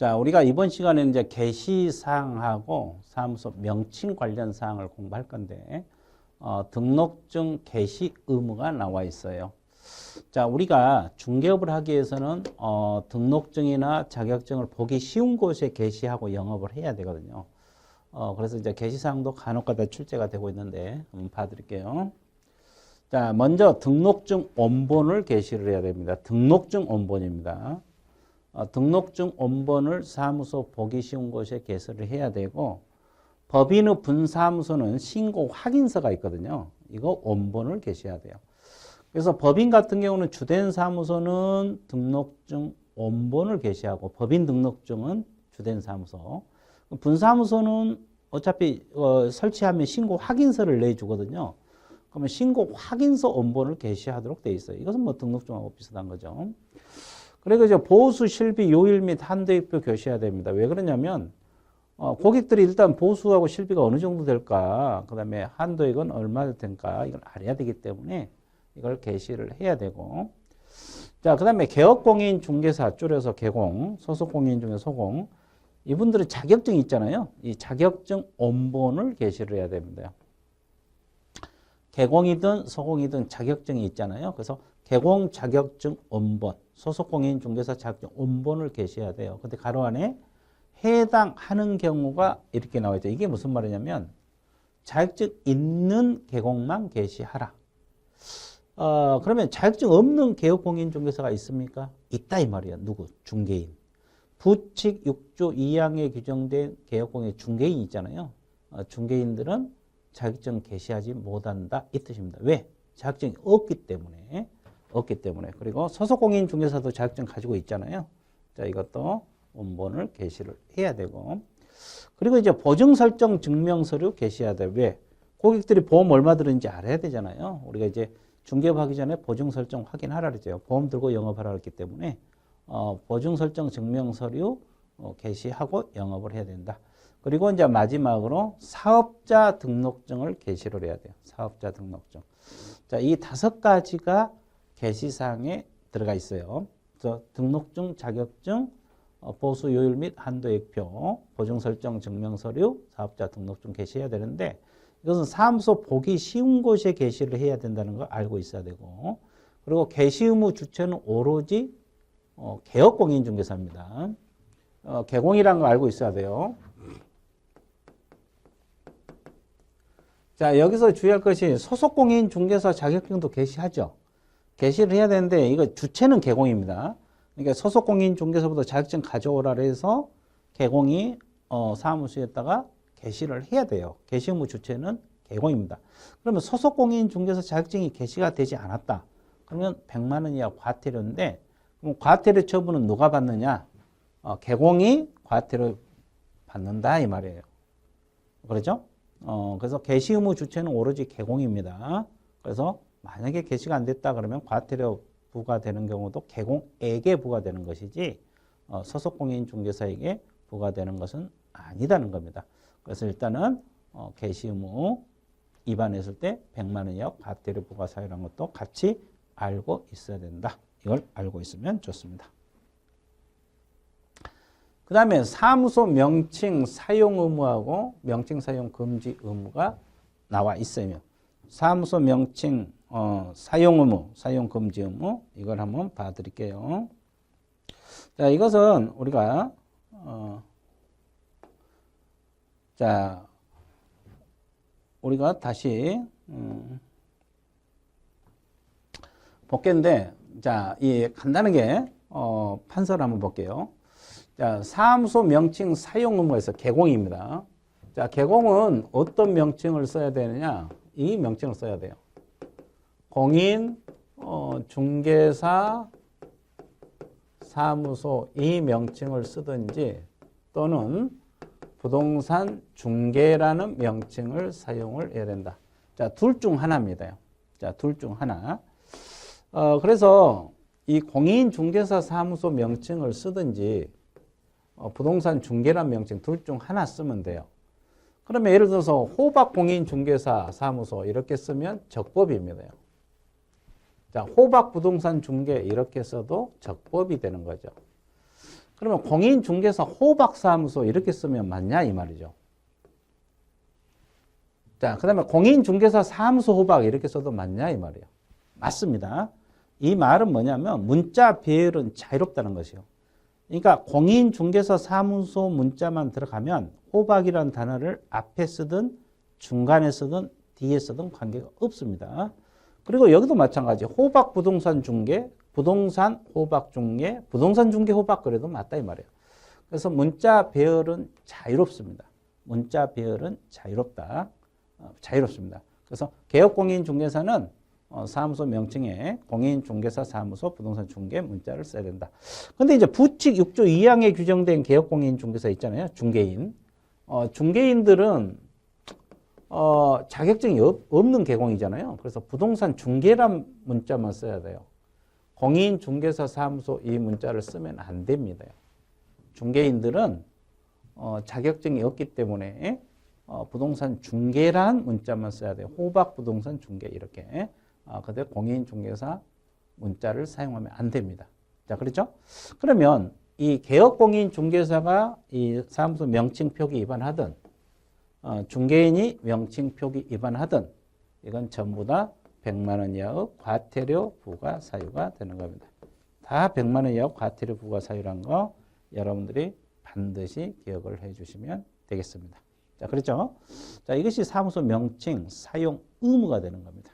자, 우리가 이번 시간에는 이제 게시사항하고 사무소 명칭 관련 사항을 공부할 건데, 어, 등록증 게시 의무가 나와 있어요. 자, 우리가 중개업을 하기 위해서는 어, 등록증이나 자격증을 보기 쉬운 곳에 게시하고 영업을 해야 되거든요. 어, 그래서 이제 게시사항도 간혹가다 출제가 되고 있는데 한번 봐드릴게요. 자, 먼저 등록증 원본을 게시를 해야 됩니다. 등록증 원본입니다. 어, 등록증 원본을 사무소 보기 쉬운 곳에 게시를 해야 되고 법인의 분사무소는 신고 확인서가 있거든요. 이거 원본을 게시해야 돼요. 그래서 법인 같은 경우는 주된 사무소는 등록증 원본을 게시하고 법인 등록증은 주된 사무소. 분사무소는 어차피 어, 설치하면 신고 확인서를 내주거든요. 그러면 신고 확인서 원본을 게시하도록 돼 있어요. 이것은 뭐 등록증하고 비슷한 거죠. 그리고 이제 보수 실비 요일 및 한도익표 교시해야 됩니다. 왜 그러냐면 어, 고객들이 일단 보수하고 실비가 어느 정도 될까, 그 다음에 한도익은 얼마 될까 이걸 알아야 되기 때문에 이걸 게시를 해야 되고 자, 그 다음에 개업공인 중개사 줄여서 개공, 소속공인 중에 소공 이분들은 자격증이 있잖아요. 이 자격증 원본을 게시를 해야 됩니다. 개공이든 소공이든 자격증이 있잖아요. 그래서 개공 자격증 원본, 소속공인 중개사 자격증 원본을 게시해야 돼요. 근데 가로 안에 해당하는 경우가 이렇게 나와 있죠. 이게 무슨 말이냐면 자격증 있는 개공만 게시하라. 어, 그러면 자격증 없는 개업공인 중개사가 있습니까? 있다 이 말이야. 누구? 중개인. 부칙 6조 2항에 규정된 개업공인 중개인 있잖아요. 어, 중개인들은 자격증 게시하지 못한다 이 뜻입니다. 왜? 자격증이 없기 때문에 없기 때문에 그리고 소속공인 중개사도 자격증 가지고 있잖아요. 자 이것도 원본을 게시를 해야 되고 그리고 이제 보증 설정 증명 서류 게시해야 돼. 왜? 고객들이 보험 얼마 들은지 알아야 되잖아요. 우리가 이제 중개업하기 전에 보증 설정 확인하라 그랬죠. 보험 들고 영업하라 그랬기 때문에 어, 보증 설정 증명 서류 어, 게시하고 영업을 해야 된다. 그리고 이제 마지막으로 사업자 등록증을 게시를 해야 돼요. 사업자 등록증. 자, 이 다섯 가지가 게시사항에 들어가 있어요. 그래서 등록증, 자격증, 어, 보수 요일 및 한도 액표, 보증 설정 증명 서류, 사업자 등록증 게시해야 되는데 이것은 사무소 보기 쉬운 곳에 게시를 해야 된다는 걸 알고 있어야 되고 그리고 게시 의무 주체는 오로지 어, 개업공인중개사입니다. 어, 개공이라는 걸 알고 있어야 돼요. 자, 여기서 주의할 것이 소속공인 중개사 자격증도 게시하죠. 게시를 해야 되는데 이거 주체는 개공입니다. 그러니까 소속공인 중개사보다 자격증 가져오라 해서 개공이 어, 사무소에다가 게시를 해야 돼요. 게시 의무 주체는 개공입니다. 그러면 소속공인 중개사 자격증이 게시가 되지 않았다. 그러면 100만 원 이하 과태료인데 그럼 과태료 처분은 누가 받느냐? 어, 개공이 과태료 받는다 이 말이에요. 그렇죠? 어, 그래서 게시 의무 주체는 오로지 개공입니다. 그래서 만약에 게시가 안 됐다 그러면 과태료 부과되는 경우도 개공에게 부과되는 것이지 어, 소속공인 중개사에게 부과되는 것은 아니다는 겁니다. 그래서 일단은 어, 게시 의무 위반했을 때 100만 원 이하 과태료 부과 사유라는 것도 같이 알고 있어야 된다. 이걸 알고 있으면 좋습니다. 그 다음에 사무소 명칭 사용 의무하고 명칭 사용 금지 의무가 나와 있어요. 사무소 명칭 어, 사용 의무, 사용 금지 의무 이걸 한번 봐드릴게요. 자, 이것은 우리가 어, 자 우리가 다시 음, 볼게인데 자, 이 간단하게 어, 판서를 한번 볼게요. 자, 사무소 명칭 사용 의무에서 개공입니다. 자, 개공은 어떤 명칭을 써야 되느냐? 이 명칭을 써야 돼요. 공인, 어, 중개사, 사무소 이 명칭을 쓰든지 또는 부동산 중개라는 명칭을 사용을 해야 된다. 자, 둘 중 하나입니다. 자, 둘 중 하나. 어, 그래서 이 공인 중개사 사무소 명칭을 쓰든지 어, 부동산 중개란 명칭 둘 중 하나 쓰면 돼요. 그러면 예를 들어서 호박 공인 중개사 사무소 이렇게 쓰면 적법입니다. 자, 호박 부동산 중개 이렇게 써도 적법이 되는 거죠. 그러면 공인중개사 호박사무소 이렇게 쓰면 맞냐 이 말이죠. 자, 그 다음에 공인중개사 사무소 호박 이렇게 써도 맞냐 이 말이에요. 맞습니다. 이 말은 뭐냐면 문자 배열은 자유롭다는 것이요. 그러니까 공인중개사 사무소 문자만 들어가면 호박이라는 단어를 앞에 쓰든 중간에 쓰든 뒤에 쓰든 관계가 없습니다. 그리고 여기도 마찬가지. 호박 부동산 중개, 부동산 호박 중개, 부동산 중개 호박 그래도 맞다 이 말이에요. 그래서 문자 배열은 자유롭습니다. 문자 배열은 자유롭다. 어, 자유롭습니다. 그래서 개업공인 중개사는 어, 사무소 명칭에 공인 중개사 사무소 부동산 중개 문자를 써야 된다. 근데 이제 부칙 6조 2항에 규정된 개업공인 중개사 있잖아요. 중개인. 어, 중개인들은 어, 자격증이 없, 없는 개공이잖아요. 그래서 부동산 중개란 문자만 써야 돼요. 공인 중개사 사무소 이 문자를 쓰면 안 됩니다. 중개인들은 어, 자격증이 없기 때문에 어, 부동산 중개란 문자만 써야 돼요. 호박 부동산 중개 이렇게. 아, 근데 공인 중개사 문자를 사용하면 안 됩니다. 자, 그렇죠? 그러면 이 개업공인 중개사가 이 사무소 명칭 표기 위반하든 어, 중개인이 명칭 표기 위반하든 이건 전부 다 100만 원 이하의 과태료 부과 사유가 되는 겁니다. 다 100만 원 이하 과태료 부과 사유란 거 여러분들이 반드시 기억을 해 주시면 되겠습니다. 자, 그렇죠? 자, 이것이 사무소 명칭 사용 의무가 되는 겁니다.